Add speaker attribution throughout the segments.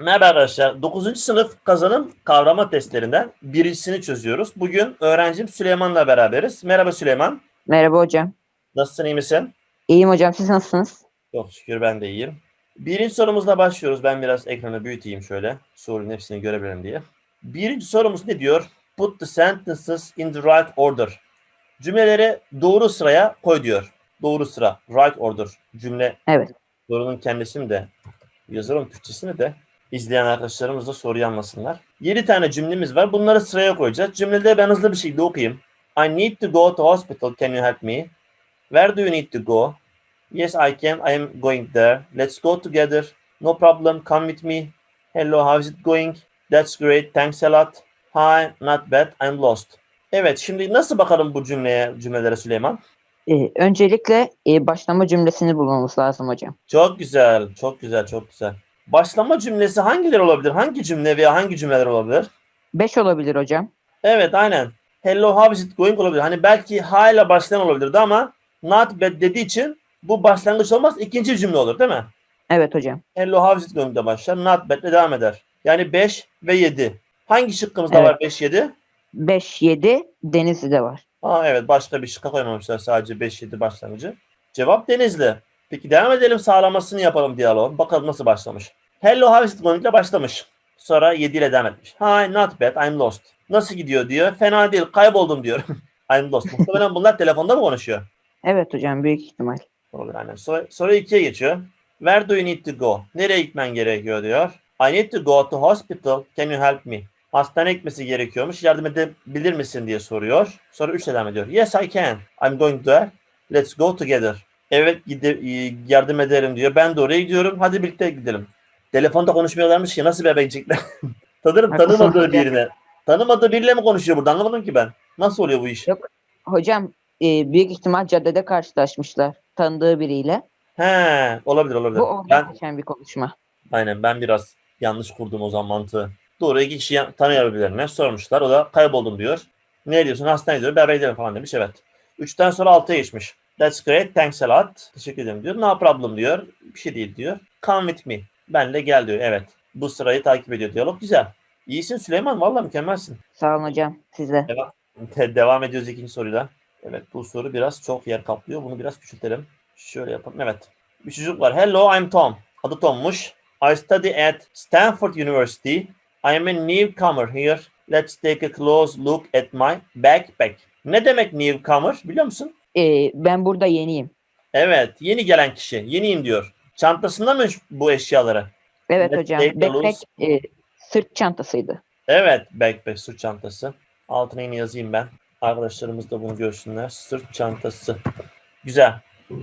Speaker 1: Merhaba arkadaşlar. 9. sınıf kazanım kavrama testlerinden birincisini çözüyoruz. Bugün öğrencim Süleyman'la beraberiz. Merhaba Süleyman.
Speaker 2: Merhaba hocam.
Speaker 1: Nasılsın, iyi misin?
Speaker 2: İyiyim hocam. Siz nasılsınız?
Speaker 1: Çok şükür ben de iyiyim. Birinci sorumuzla başlıyoruz. Ben biraz ekranı büyüteyim şöyle. Sorunun hepsini görebilirim diye. Birinci sorumuz ne diyor? Put the sentences in the right order. Cümleleri doğru sıraya koy diyor. Doğru sıra. Right order. Cümle
Speaker 2: Evet.
Speaker 1: sorunun kendisini de yazarım Türkçesini de izleyen arkadaşlarımız da soruyu anlasınlar. 7 tane cümlemiz var. Bunları sıraya koyacağız. Cümleleri ben hızlı bir şekilde okuyayım. I need to go to hospital. Can you help me? Where do you need to go? Yes, I can. I am going there. Let's go together. No problem. Come with me. Hello, how is it going? That's great. Thanks a lot. Hi, not bad. I'm lost. Evet, şimdi nasıl bakalım bu cümleye, cümlelere Süleyman?
Speaker 2: Ee, öncelikle e, başlama cümlesini bulmamız lazım hocam.
Speaker 1: Çok güzel, çok güzel, çok güzel. Başlama cümlesi hangileri olabilir? Hangi cümle veya hangi cümleler olabilir?
Speaker 2: 5 olabilir hocam.
Speaker 1: Evet, aynen. Hello, how is it going olabilir. Hani belki hi ile başlayan olabilirdi ama not bad dediği için bu başlangıç olmaz, ikinci cümle olur değil mi?
Speaker 2: Evet hocam.
Speaker 1: Hello, how is it going de başlar, not bad ile devam eder. Yani 5 ve 7. Hangi şıkkımızda
Speaker 2: Evet.
Speaker 1: var 5, 7?
Speaker 2: 5, 7 Denizli'de var.
Speaker 1: Aa evet, başka bir şıkka koymamışlar sadece 5, 7 başlangıcı. Cevap Denizli. Peki devam edelim sağlamasını yapalım diyaloğun. Bakalım nasıl başlamış. Hello, how is it going ile başlamış. Sonra 7 ile devam etmiş. Hi, not bad, I'm lost. Nasıl gidiyor diyor. Fena değil, kayboldum diyor. I'm lost. Muhtemelen bunlar telefonda mı konuşuyor?
Speaker 2: Evet hocam büyük ihtimal.
Speaker 1: Olur aynen. Sonra, sonra 2'ye geçiyor. Where do you need to go? Nereye gitmen gerekiyor diyor. I need to go to hospital. Can you help me? Hastaneye gitmesi gerekiyormuş. Yardım edebilir misin diye soruyor. Sonra 3 devam ediyor. Yes I can. I'm going there. Let's go together. Evet gide, yardım ederim diyor. Ben de oraya gidiyorum. Hadi birlikte gidelim. Telefonda konuşmuyorlarmış ki nasıl bebeğicikler. Tanırım
Speaker 2: Haklısın
Speaker 1: tanımadığı
Speaker 2: hocam.
Speaker 1: birine. Tanımadığı biriyle mi konuşuyor burada anlamadım ki ben. Nasıl oluyor bu iş?
Speaker 2: Yok. Hocam e, büyük ihtimal caddede karşılaşmışlar tanıdığı biriyle.
Speaker 1: He olabilir olabilir.
Speaker 2: Bu
Speaker 1: Ben,
Speaker 2: geçen bir konuşma.
Speaker 1: Aynen ben biraz yanlış kurdum o zaman mantığı. Doğru iki kişi tanıyabilirler Sormuşlar. O da kayboldum diyor. Ne diyorsun? Hastaneye. Beraber gidelim falan demiş. Evet. Üçten sonra altıya geçmiş. That's great. Thanks a lot. Teşekkür ederim diyor. No problem diyor. Bir şey değil diyor. Come with me. Benle gel diyor. Evet. Bu sırayı takip ediyor. Diyalog güzel. İyisin Süleyman. Vallahi mükemmelsin.
Speaker 2: Sağ olun hocam. Size.
Speaker 1: De- Devam ediyoruz ikinci soruyla. Evet bu soru biraz çok yer kaplıyor. Bunu biraz küçültelim. Şöyle yapalım. Evet. Bir çocuk var. Hello I'm Tom. Adı Tom'muş. I study at Stanford University. I am a newcomer here. Let's take a close look at my backpack. Ne demek newcomer biliyor musun?
Speaker 2: E, ben burada yeniyim.
Speaker 1: Evet yeni gelen kişi. Yeniyim diyor. Çantasında mı bu eşyaları?
Speaker 2: Evet hocam. Backpack e, sırt çantasıydı.
Speaker 1: Evet backpack sırt çantası. Altına yine yazayım ben. Arkadaşlarımız da bunu görsünler. Sırt çantası. Güzel.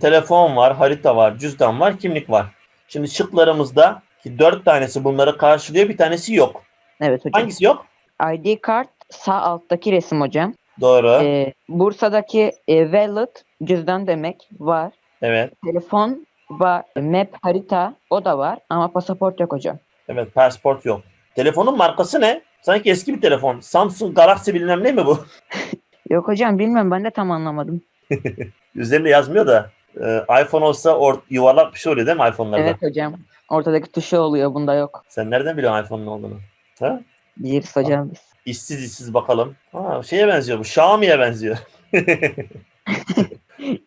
Speaker 1: Telefon var, harita var, cüzdan var, kimlik var. Şimdi şıklarımızda ki dört tanesi bunları karşılıyor. Bir tanesi yok.
Speaker 2: Evet hocam.
Speaker 1: Hangisi yok?
Speaker 2: ID kart sağ alttaki resim hocam.
Speaker 1: Doğru.
Speaker 2: E, Bursa'daki e, wallet cüzdan demek var.
Speaker 1: Evet.
Speaker 2: Telefon var. Map harita o da var ama pasaport yok hocam.
Speaker 1: Evet. Passport yok. Telefonun markası ne? Sanki eski bir telefon. Samsung Galaxy bilmem ne mi bu?
Speaker 2: Yok hocam bilmem ben de tam anlamadım.
Speaker 1: Üzerinde yazmıyor da. e, iPhone olsa or- yuvarlak bir şey oluyor değil mi iPhone'larda?
Speaker 2: Evet hocam. Ortadaki tuşu oluyor bunda yok.
Speaker 1: Sen nereden biliyorsun iPhone'un olduğunu? Ha?
Speaker 2: Biliriz hocam biz.
Speaker 1: İşsiz işsiz bakalım. Ha, şeye benziyor bu. Xiaomi'ye benziyor.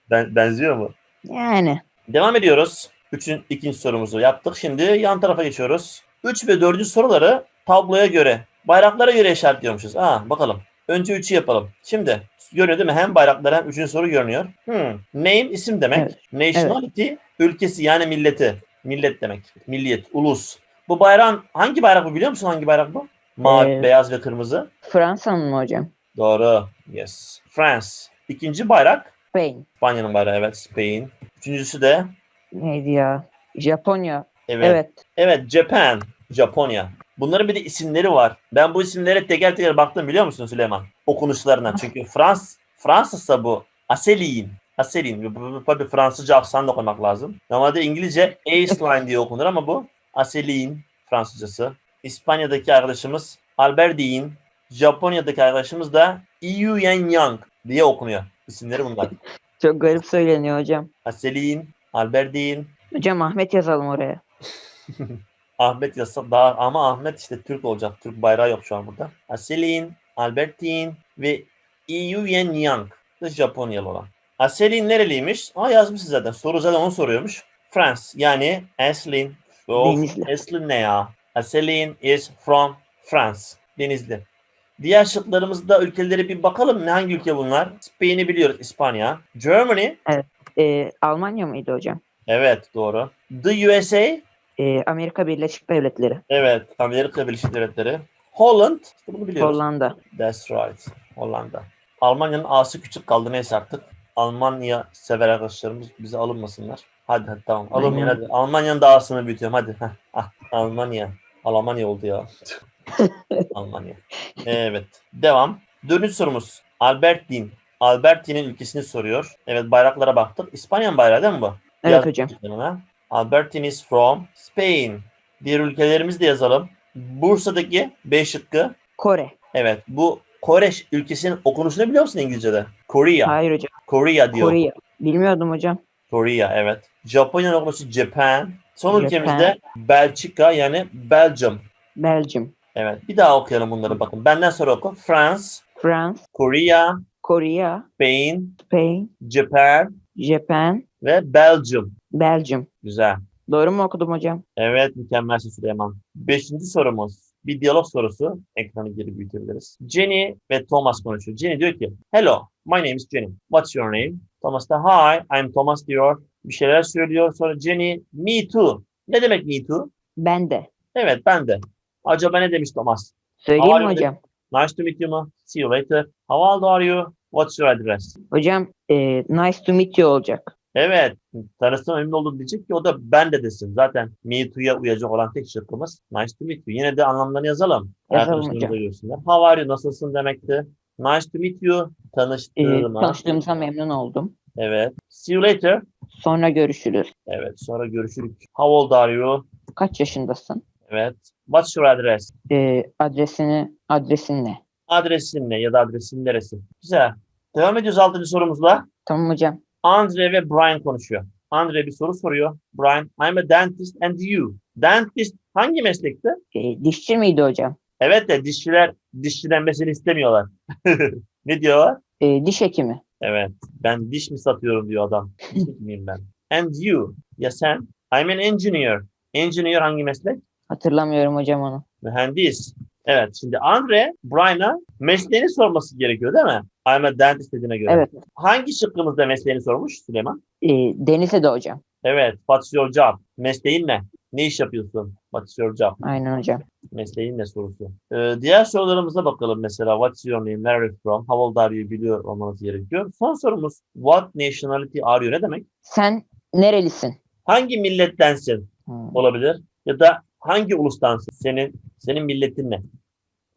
Speaker 1: ben, benziyor mu?
Speaker 2: Yani.
Speaker 1: Devam ediyoruz. Üçün, ikinci sorumuzu yaptık. Şimdi yan tarafa geçiyoruz. Üç ve dördüncü soruları tabloya göre, bayraklara göre işaretliyormuşuz. Aa, bakalım. Önce üçü yapalım. Şimdi görüyor değil mi? Hem bayraklar hem üçüncü soru görünüyor. Hmm. Name isim demek.
Speaker 2: Evet.
Speaker 1: Nationality ülkesi yani milleti. Millet demek. Milliyet, ulus. Bu bayrağın hangi bayrak bu biliyor musun hangi bayrak bu? Mavi,
Speaker 2: Ee,
Speaker 1: beyaz ve kırmızı.
Speaker 2: Fransa'nın mı hocam?
Speaker 1: Doğru. Yes. France. İkinci bayrak
Speaker 2: Spain.
Speaker 1: İspanya'nın bayrağı evet. Spain. Üçüncüsü de
Speaker 2: Neydi ya? Japonya.
Speaker 1: evet.
Speaker 2: Evet.
Speaker 1: Evet. Japan. Japonya. Bunların bir de isimleri var. Ben bu isimlere teker teker baktım biliyor musun Süleyman? Okunuşlarına. Çünkü Frans Fransızsa bu. Aselin. Aselin. Bu- bu- bu- Tabii Fransızca aksanla koymak lazım. Normalde İngilizce Aceline diye okunur ama bu Aselin Fransızcası. İspanya'daki arkadaşımız Albertine. Japonya'daki arkadaşımız da Yu Yan Yang diye okunuyor. İsimleri bunlar.
Speaker 2: Çok garip söyleniyor hocam.
Speaker 1: Aselin, Albertine,
Speaker 2: Hocam Ahmet yazalım oraya.
Speaker 1: Ahmet yazsa daha ama Ahmet işte Türk olacak. Türk bayrağı yok şu an burada. Aselin, Albertine ve Iyuyen Yang da Japonyalı olan. Aselin nereliymiş? Aa yazmış zaten. Soru zaten onu soruyormuş. France yani Aselin. Of. Aselin ne ya? Aselin is from France. Denizli. Diğer şıklarımızda ülkeleri bir bakalım. Ne hangi ülke bunlar? Spain'i biliyoruz. İspanya. Germany.
Speaker 2: Ee, Almanya mıydı hocam?
Speaker 1: Evet doğru. The USA.
Speaker 2: Ee, Amerika Birleşik Devletleri.
Speaker 1: Evet. Amerika Birleşik Devletleri. Holland. İşte bunu biliyoruz.
Speaker 2: Hollanda.
Speaker 1: That's right. Hollanda. Almanya'nın A'sı küçük kaldı. Neyse artık. Almanya sever arkadaşlarımız bize alınmasınlar. Hadi hadi tamam. Alınmayın hadi. Almanya'nın da A'sını büyütüyorum. Hadi. Heh, ah, Almanya. Almanya oldu ya. Almanya. Evet. Devam. Dördüncü sorumuz. Albertin. Albertin'in ülkesini soruyor. Evet bayraklara baktık. İspanya'nın bayrağı değil mi bu?
Speaker 2: Evet
Speaker 1: Yaz
Speaker 2: hocam.
Speaker 1: Albertin is from Spain. Diğer ülkelerimizi de yazalım. Bursa'daki B şıkkı.
Speaker 2: Kore.
Speaker 1: Evet bu Kore ülkesinin okunuşunu biliyor musun İngilizce'de? Korea.
Speaker 2: Hayır hocam.
Speaker 1: Korea diyor.
Speaker 2: Kore. Bilmiyordum hocam.
Speaker 1: Korea evet. Japonya'nın okunuşu Japan. Son
Speaker 2: Japan.
Speaker 1: ülkemizde Belçika yani Belgium.
Speaker 2: Belgium.
Speaker 1: Evet bir daha okuyalım bunları bakın. Benden sonra oku. France,
Speaker 2: France.
Speaker 1: Korea,
Speaker 2: Korea.
Speaker 1: Spain,
Speaker 2: Spain.
Speaker 1: Japan
Speaker 2: Japan.
Speaker 1: ve Belgium.
Speaker 2: Belgium.
Speaker 1: Güzel.
Speaker 2: Doğru mu okudum hocam?
Speaker 1: Evet mükemmelsin Süleyman. Beşinci sorumuz. Bir diyalog sorusu. Ekranı geri büyütebiliriz. Jenny ve Thomas konuşuyor. Jenny diyor ki Hello, my name is Jenny. What's your name? Thomas da Hi, I'm Thomas diyor. Bir şeyler söylüyor. Sonra Jenny Me too. Ne demek me too?
Speaker 2: Ben de.
Speaker 1: Evet ben de. Acaba ne demiş Thomas?
Speaker 2: Söyleyeyim mi hocam?
Speaker 1: Nice to meet you mu? See you later. How old are you? What's your address?
Speaker 2: Hocam e, nice to meet you olacak.
Speaker 1: Evet. Tanıştığım emin oldum diyecek ki o da ben de desin. Zaten me too'ya uyacak olan tek şıkkımız nice to meet you. Yine de anlamlarını yazalım.
Speaker 2: Yazalım hocam.
Speaker 1: görsünler. How are you? Nasılsın demekti. Nice to meet you.
Speaker 2: E,
Speaker 1: Tanıştığıma.
Speaker 2: tanıştığımıza memnun oldum.
Speaker 1: evet. See you later.
Speaker 2: Sonra görüşürüz.
Speaker 1: Evet. Sonra görüşürüz. How old are you?
Speaker 2: Kaç yaşındasın?
Speaker 1: Evet. What's your address?
Speaker 2: E, adresini, adresin ne?
Speaker 1: Adresin ne ya da adresin neresi? Güzel. Devam ediyoruz altıncı sorumuzla.
Speaker 2: Tamam hocam.
Speaker 1: Andre ve Brian konuşuyor. Andre bir soru soruyor. Brian, I'm a dentist and you. Dentist hangi meslekte?
Speaker 2: E, dişçi miydi hocam?
Speaker 1: Evet de dişçiler dişçilenmesini istemiyorlar. ne diyorlar?
Speaker 2: E, diş hekimi.
Speaker 1: Evet. Ben diş mi satıyorum diyor adam. Diş hekimiyim ben. And you. Ya sen? I'm an engineer. Engineer hangi meslek?
Speaker 2: Hatırlamıyorum hocam onu.
Speaker 1: Mühendis. Evet. Şimdi Andre Brian'a mesleğini sorması gerekiyor değil mi? I'm a dentist dediğine göre.
Speaker 2: Evet.
Speaker 1: Hangi şıkkımızda mesleğini sormuş Süleyman?
Speaker 2: E, Denizli'de hocam.
Speaker 1: Evet. What's your job? Mesleğin ne? Ne iş yapıyorsun? What's your job?
Speaker 2: Aynen hocam.
Speaker 1: Mesleğin ne sorusu. Ee, diğer sorularımıza bakalım mesela. What's your name? Where are you from? How old are you? Biliyor olmanız gerekiyor. Son sorumuz. What nationality are you? Ne demek?
Speaker 2: Sen nerelisin?
Speaker 1: Hangi millettensin?
Speaker 2: Hmm.
Speaker 1: Olabilir. Ya da hangi ulustansın? Senin senin milletin ne?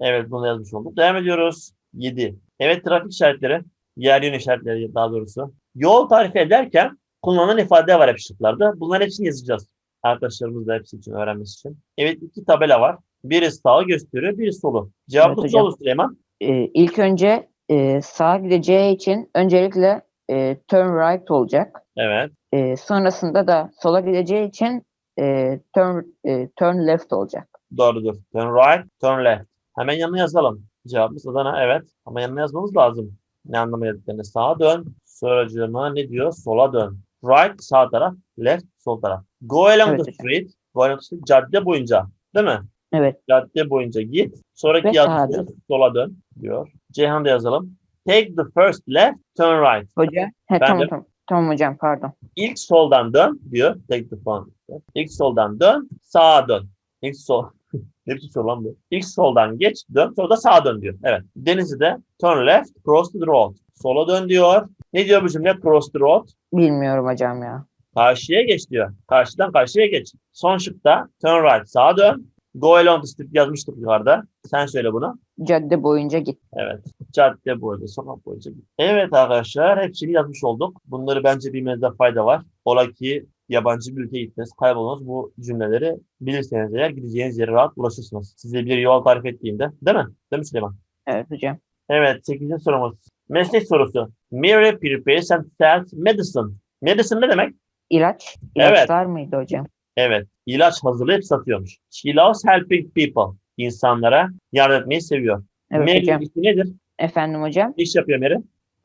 Speaker 1: Evet bunu yazmış olduk. Devam ediyoruz. 7. Evet trafik işaretleri. Yer yön işaretleri daha doğrusu. Yol tarifi ederken kullanılan ifade var hep şıklarda. Bunların hepsini yazacağız. Arkadaşlarımız da hepsi için öğrenmesi için. Evet iki tabela var. Biri sağı gösteriyor, biri solu. Cevabımız
Speaker 2: Evet
Speaker 1: olur Süleyman?
Speaker 2: E, ilk önce e, sağa gideceği için öncelikle e, turn right olacak.
Speaker 1: Evet.
Speaker 2: E, sonrasında da sola gideceği için e, turn, e, turn left olacak.
Speaker 1: Doğrudur. Turn right, turn left. Hemen yanına yazalım. Cevabımız Adana evet. Ama yanına yazmamız lazım. Ne anlama geldiklerini. Sağa dön. Sonracığıma ne diyor? Sola dön. Right sağ taraf, left sol taraf. Go along
Speaker 2: Evet
Speaker 1: the street. Go along the street. Cadde boyunca. Değil mi?
Speaker 2: Evet.
Speaker 1: Cadde boyunca git. Sonraki
Speaker 2: Ve sağa
Speaker 1: yazı sola dön diyor. Ceyhan da yazalım. Take the first left, turn right.
Speaker 2: Hoca. He,
Speaker 1: Ben
Speaker 2: tamam
Speaker 1: de-
Speaker 2: tamam. Tamam hocam pardon.
Speaker 1: İlk soldan dön diyor. Take the phone. İlk soldan dön, sağa dön. İlk sol. ne biçim soru lan bu? İlk soldan geç, dön, sonra da sağa dön diyor. Evet. Denizli'de turn left, cross the road. Sola dön diyor. Ne diyor bu cümle? Cross the road.
Speaker 2: Bilmiyorum hocam ya.
Speaker 1: Karşıya geç diyor. Karşıdan karşıya geç. Son şıkta turn right, sağa dön. Go along street yazmıştık yukarıda. Sen söyle bunu.
Speaker 2: Cadde boyunca git.
Speaker 1: Evet. Cadde boyunca, sokak boyunca. Evet arkadaşlar hepsini yazmış olduk. Bunları bence bilmenizde fayda var. Ola ki yabancı bir ülkeye gittiniz, kayboldunuz. Bu cümleleri bilirseniz eğer gideceğiniz yere rahat ulaşırsınız. Size bir yol tarif ettiğimde. Değil mi? Değil mi Süleyman?
Speaker 2: Evet hocam.
Speaker 1: Evet. 8. sorumuz. Meslek sorusu. Mary prepares and sells medicine. Medicine ne demek?
Speaker 2: İlaç.
Speaker 1: Evet.
Speaker 2: İlaçlar mıydı hocam?
Speaker 1: Evet. ilaç hazırlayıp satıyormuş. She loves helping people. İnsanlara yardım etmeyi seviyor.
Speaker 2: Evet
Speaker 1: Mary
Speaker 2: hocam.
Speaker 1: işi nedir?
Speaker 2: Efendim hocam.
Speaker 1: Ne iş yapıyor Mary?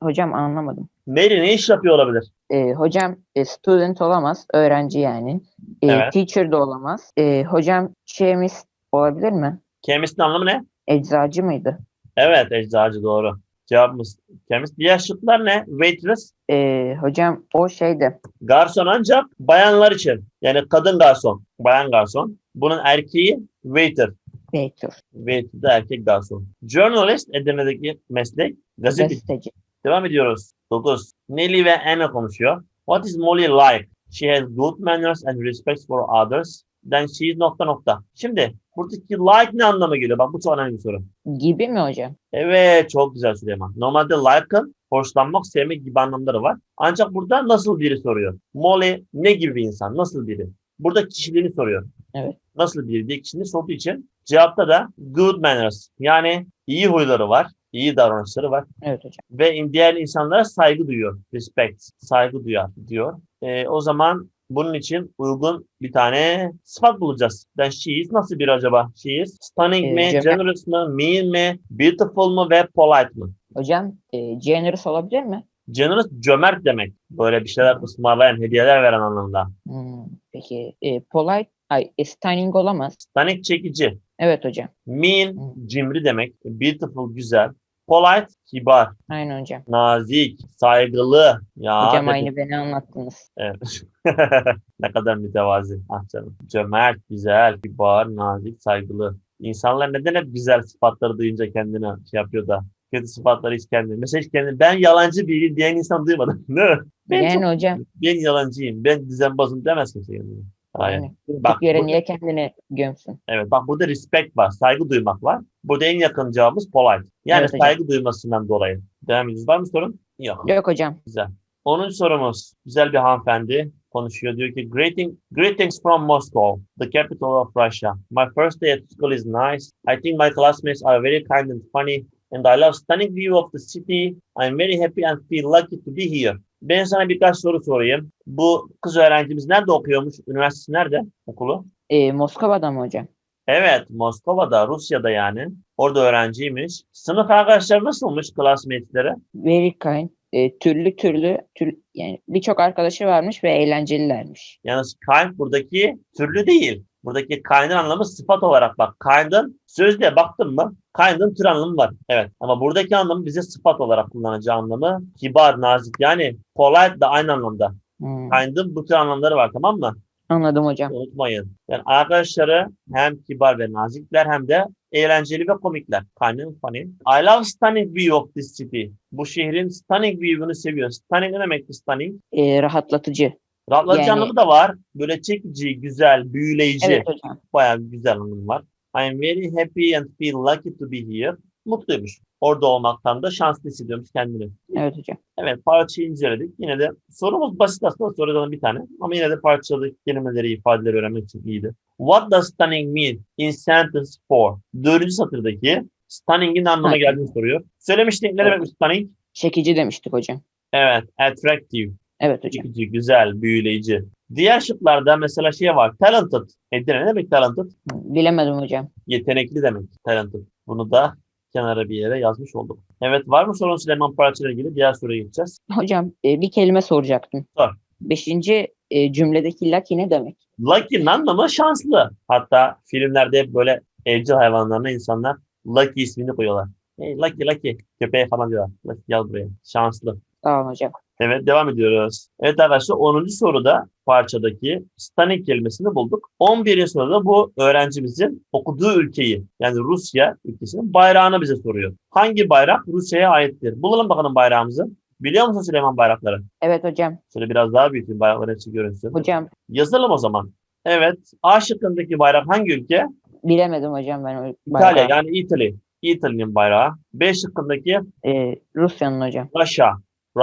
Speaker 2: Hocam anlamadım.
Speaker 1: Mary ne iş yapıyor olabilir?
Speaker 2: Ee, hocam e, student olamaz. Öğrenci yani. Ee,
Speaker 1: Evet.
Speaker 2: Teacher da olamaz. Ee, hocam chemist olabilir mi?
Speaker 1: Chemist'in anlamı ne?
Speaker 2: Eczacı mıydı?
Speaker 1: Evet eczacı doğru. Cevabımız chemist. Diğer şıklar ne? Waitress.
Speaker 2: Ee, hocam o şeydi.
Speaker 1: Garson ancak bayanlar için. Yani kadın garson. Bayan garson. Bunun erkeği waiter.
Speaker 2: Waiter.
Speaker 1: Waiter de erkek garson. Journalist Edirne'deki meslek. Gazeteci.
Speaker 2: Gazeteci.
Speaker 1: Devam ediyoruz. 9. Nelly ve Anna konuşuyor. What is Molly like? She has good manners and respect for others. Then she is nokta nokta. Şimdi buradaki like ne anlama geliyor? Bak bu çok önemli bir soru.
Speaker 2: Gibi mi hocam?
Speaker 1: Evet çok güzel Süleyman. Normalde like'ın hoşlanmak, sevmek gibi anlamları var. Ancak burada nasıl biri soruyor. Molly ne gibi bir insan? Nasıl biri? Burada kişiliğini soruyor.
Speaker 2: Evet.
Speaker 1: Nasıl biri diye kişiliğini sorduğu için cevapta da good manners yani iyi huyları var, iyi davranışları var
Speaker 2: Evet hocam.
Speaker 1: ve diğer insanlara saygı duyuyor. Respect, saygı duyar diyor. Ee, o zaman bunun için uygun bir tane sıfat bulacağız. Then she is nasıl bir acaba? She is stunning
Speaker 2: Ee,
Speaker 1: mi,
Speaker 2: cömert.
Speaker 1: generous mı, mean mi, beautiful mu ve polite mi?
Speaker 2: Hocam e, generous olabilir mi?
Speaker 1: Generous cömert demek. Böyle bir şeyler ısmarlayan, hediyeler veren anlamında.
Speaker 2: Hmm, peki e, polite, ay e, stunning olamaz.
Speaker 1: Stunning çekici.
Speaker 2: Evet hocam.
Speaker 1: Mean
Speaker 2: Hmm.
Speaker 1: cimri demek. Beautiful güzel. Polite kibar,
Speaker 2: Aynen hocam.
Speaker 1: nazik, saygılı. Ya
Speaker 2: hocam
Speaker 1: ne-
Speaker 2: aynı beni anlattınız.
Speaker 1: Evet. ne kadar mütevazi. Ah canım. Cömert, güzel, kibar, nazik, saygılı. İnsanlar neden hep güzel sıfatları duyunca kendine şey yapıyor da kötü sıfatları hiç kendine. Mesela hiç kendine ben yalancı biriyim diyen insan duymadım. Ne? Ben,
Speaker 2: yani
Speaker 1: çok-
Speaker 2: hocam.
Speaker 1: ben yalancıyım, ben düzenbazım demez kimse kendine. Hayır.
Speaker 2: Yani,
Speaker 1: Bak,
Speaker 2: yere
Speaker 1: bu-
Speaker 2: niye kendini gömsün?
Speaker 1: Evet bak burada respect var, saygı duymak var. Burada en yakın cevabımız polite. Yani
Speaker 2: Evet hocam.
Speaker 1: saygı duymasından dolayı. Devam ediyoruz. Var mı sorun? Yok.
Speaker 2: Yok hocam.
Speaker 1: Güzel. 10. sorumuz. Güzel bir hanımefendi konuşuyor. Diyor ki Greeting, Greetings from Moscow, the capital of Russia. My first day at school is nice. I think my classmates are very kind and funny. And I love stunning view of the city. I'm very happy and feel lucky to be here. Ben sana birkaç soru sorayım. Bu kız öğrencimiz nerede okuyormuş? Üniversitesi nerede? Okulu?
Speaker 2: E, Moskova'da mı hocam?
Speaker 1: Evet, Moskova'da, Rusya'da yani. Orada öğrenciymiş. Sınıf arkadaşları nasılmış classmate'leri?
Speaker 2: Very kind. E, türlü türlü tür, yani birçok arkadaşı varmış ve eğlencelilermiş.
Speaker 1: Yalnız kind buradaki türlü değil. Buradaki kind'ın anlamı sıfat olarak bak. Kind'ın sözlüğe baktın mı? Kind'ın tür anlamı var. Evet. Ama buradaki anlamı bize sıfat olarak kullanacağı anlamı kibar, nazik. Yani polite de aynı anlamda.
Speaker 2: Hmm,
Speaker 1: Kind'ın bu tür anlamları var tamam mı?
Speaker 2: Anladım hocam.
Speaker 1: Unutmayın. Yani arkadaşları hem kibar ve nazikler hem de eğlenceli ve komikler. Kind and funny. I love stunning view of this city. Bu şehrin stunning view'unu seviyor. Stunning ne demekti stunning?
Speaker 2: E, rahatlatıcı.
Speaker 1: Rahatlatıcı
Speaker 2: Yani-
Speaker 1: anlamı da var. Böyle çekici, güzel, büyüleyici.
Speaker 2: Evet hocam.
Speaker 1: Bayağı güzel anlamı var. I am very happy and feel lucky to be here. Mutluymuş. Orada olmaktan da şanslı hissediyormuş kendini.
Speaker 2: Evet hocam.
Speaker 1: Evet parçayı inceledik. Yine de sorumuz basit aslında sorudan bir tane. Ama yine de parçalı kelimeleri, ifadeleri öğrenmek için iyiydi. What does stunning mean in sentence for? Dördüncü satırdaki stunning'in
Speaker 2: Ha.
Speaker 1: geldiğini soruyor. Söylemiştik ne demek stunning?
Speaker 2: Çekici demiştik hocam.
Speaker 1: Evet, attractive.
Speaker 2: Evet hocam.
Speaker 1: Çekici, güzel, büyüleyici. Diğer şıklarda mesela şey var. Talented. Edirne ne demek talented?
Speaker 2: Bilemedim hocam.
Speaker 1: Yetenekli demek talented. Bunu da kenara bir yere yazmış olduk. Evet var mı sorun Süleyman parçayla ilgili? Diğer soruya geçeceğiz.
Speaker 2: Hocam e, bir kelime soracaktım.
Speaker 1: Sor.
Speaker 2: Beşinci e, cümledeki lucky ne demek?
Speaker 1: Lucky'nin anlamı şanslı. Hatta filmlerde hep böyle evcil hayvanlarına insanlar Lucky ismini koyuyorlar. Hey Lucky Lucky köpeğe falan diyorlar. Lucky gel buraya. Şanslı.
Speaker 2: Olun hocam.
Speaker 1: Evet devam ediyoruz. Evet arkadaşlar 10. soruda parçadaki stunning kelimesini bulduk. 11. soruda bu öğrencimizin okuduğu ülkeyi yani Rusya ülkesinin bayrağını bize soruyor. Hangi bayrak Rusya'ya aittir? Bulalım bakalım bayrağımızı. Biliyor musun Süleyman bayrakları?
Speaker 2: Evet hocam.
Speaker 1: Şöyle biraz daha büyüteyim bayrakların hepsi görünsün.
Speaker 2: Hocam
Speaker 1: Yazalım o zaman. Evet. A şıkkındaki bayrak hangi ülke?
Speaker 2: bilemedim hocam ben o
Speaker 1: İtalya
Speaker 2: bayrağı.
Speaker 1: yani Italy. Italy'nin bayrağı. B şıkkındaki
Speaker 2: E, Rusya'nın hocam.
Speaker 1: Russia.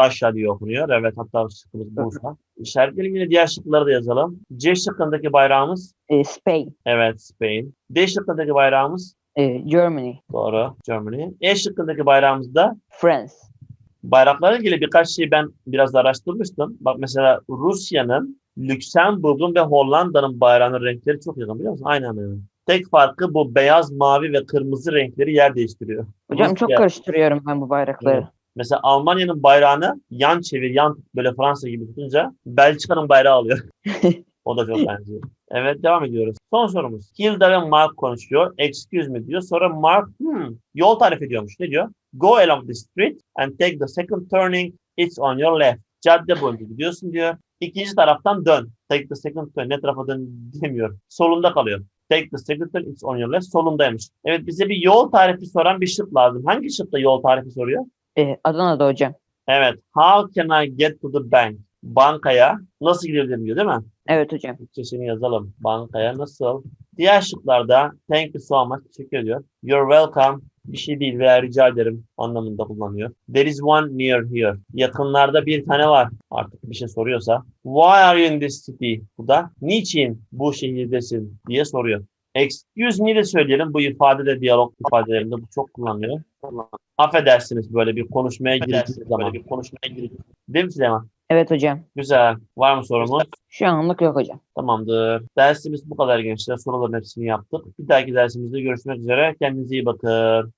Speaker 1: Russia diye okunuyor. Evet hatta şıkkımız Bursa. İşaretleyelim yine diğer şıkları da yazalım. C şıkkındaki bayrağımız
Speaker 2: E, Spain.
Speaker 1: evet Spain. D şıkkındaki bayrağımız
Speaker 2: E, Germany.
Speaker 1: doğru Germany. E şıkkındaki bayrağımız da
Speaker 2: France.
Speaker 1: bayraklarla ilgili birkaç şey ben biraz araştırmıştım. Bak mesela Rusya'nın Lüksemburg'un ve Hollanda'nın bayrağının renkleri çok yakın biliyor musun? Aynen öyle. Tek farkı bu beyaz, mavi ve kırmızı renkleri yer değiştiriyor.
Speaker 2: Hocam çok
Speaker 1: Rusya-
Speaker 2: karıştırıyorum ben bu bayrakları.
Speaker 1: Evet. Mesela Almanya'nın bayrağını yan çevir, yan böyle Fransa gibi tutunca Belçika'nın bayrağı alıyor. o da çok benziyor. Evet devam ediyoruz. Son sorumuz. Hilda ve Mark konuşuyor. Excuse me diyor. Sonra Mark hmm, yol tarif ediyormuş. Ne diyor? Go along the street and take the second turning. It's on your left. Cadde boyunca gidiyorsun diyor. İkinci taraftan dön. Take the second turn. Ne tarafa dön demiyor. Solunda kalıyor. Take the second turn. It's on your left. Solundaymış. Evet bize bir yol tarifi soran bir şık lazım. Hangi şıkta yol tarifi soruyor?
Speaker 2: Ee, Adana'da hocam.
Speaker 1: Evet. How can I get to the bank? Bankaya nasıl gidebilirim diyor değil mi?
Speaker 2: Evet hocam.
Speaker 1: Türkçesini yazalım. Bankaya nasıl? Diğer şıklarda thank you so much teşekkür ediyor. You're welcome bir şey değil veya rica ederim anlamında kullanıyor. There is one near here. Yakınlarda bir tane var. Artık bir şey soruyorsa. Why are you in this city? Bu da niçin bu şehirdesin diye soruyor. Excuse me de söyleyelim. Bu ifade de diyalog ifadelerinde bu çok kullanılıyor. Affedersiniz böyle bir konuşmaya girdiğiniz zaman. Bir konuşmaya girdiğiniz Değil mi Süleyman?
Speaker 2: Evet hocam.
Speaker 1: Güzel. Var mı sorumuz?
Speaker 2: Şu anlık yok hocam.
Speaker 1: Tamamdır. Dersimiz bu kadar gençler. Soruların hepsini yaptık. Bir dahaki dersimizde görüşmek üzere. Kendinize iyi bakın.